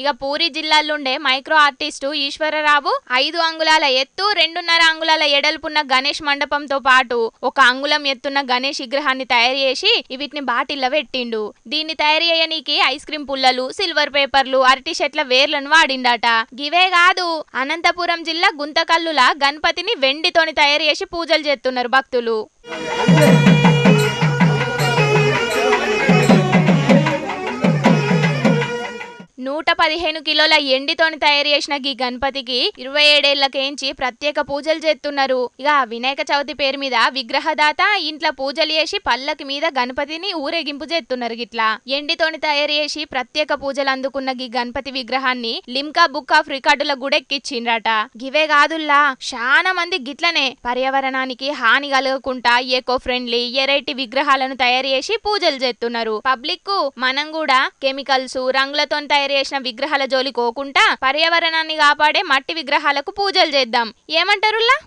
ఇక పూరి జిల్లాలోండే micro artist Eswararao ఐదు అంగుళాల ఎత్తు రెండున్నర అంగుళాల ఎడల్పున్న గణేష్ మండపంతో పాటు ఒక అంగుళం ఎత్తున్న గణేష్ విగ్రహాన్ని తయారు చేసి వీటిని బాటిల్లో పెట్టిండు. దీన్ని తయారు చేయనీకి ఐస్ క్రీమ్ పుల్లలు సిల్వర్ పేపర్లు అరటి చెట్ల వేర్లను వాడిండట. గివే కాదు అనంతపురం జిల్లా గుంతకల్లుల గణపతిని వెండితోని తయారు చేసి పూజలు చేస్తున్నారు భక్తులు. నూట పదిహేను కిలోల ఎండితోని తయారు చేసిన ఈ గణపతికి ఇరవై ఏడేళ్ళకేంచి ప్రత్యేక పూజలు చేస్తున్నారు. ఇక వినాయక చవితి పేరు మీద విగ్రహదాత ఇంట్లో పూజలు చేసి పల్లకి మీద గణపతిని ఊరేగింపు చేస్తున్నారు గిట్లా. ఎండితోని తయారు చేసి ప్రత్యేక పూజలు అందుకున్న ఈ గణపతి విగ్రహాన్ని లిమ్కా బుక్ ఆఫ్ రికార్డుల గుడెక్కిచ్చిండ్రట. గివే కాదుల్లా చాలా మంది గిట్లనే పర్యావరణానికి హాని కలగకుండా ఎకో ఫ్రెండ్లీ ఎరైటీ విగ్రహాలను తయారు చేసి పూజలు చేస్తున్నారు. పబ్లిక్కు మనం కూడా కెమికల్స్ రంగులతో తయారు చేసిన విగ్రహాల జోలి కోకుండా పర్యావరణాన్ని కాపాడే మట్టి విగ్రహాలకు పూజలు చేద్దాం. ఏమంటారుల్లా?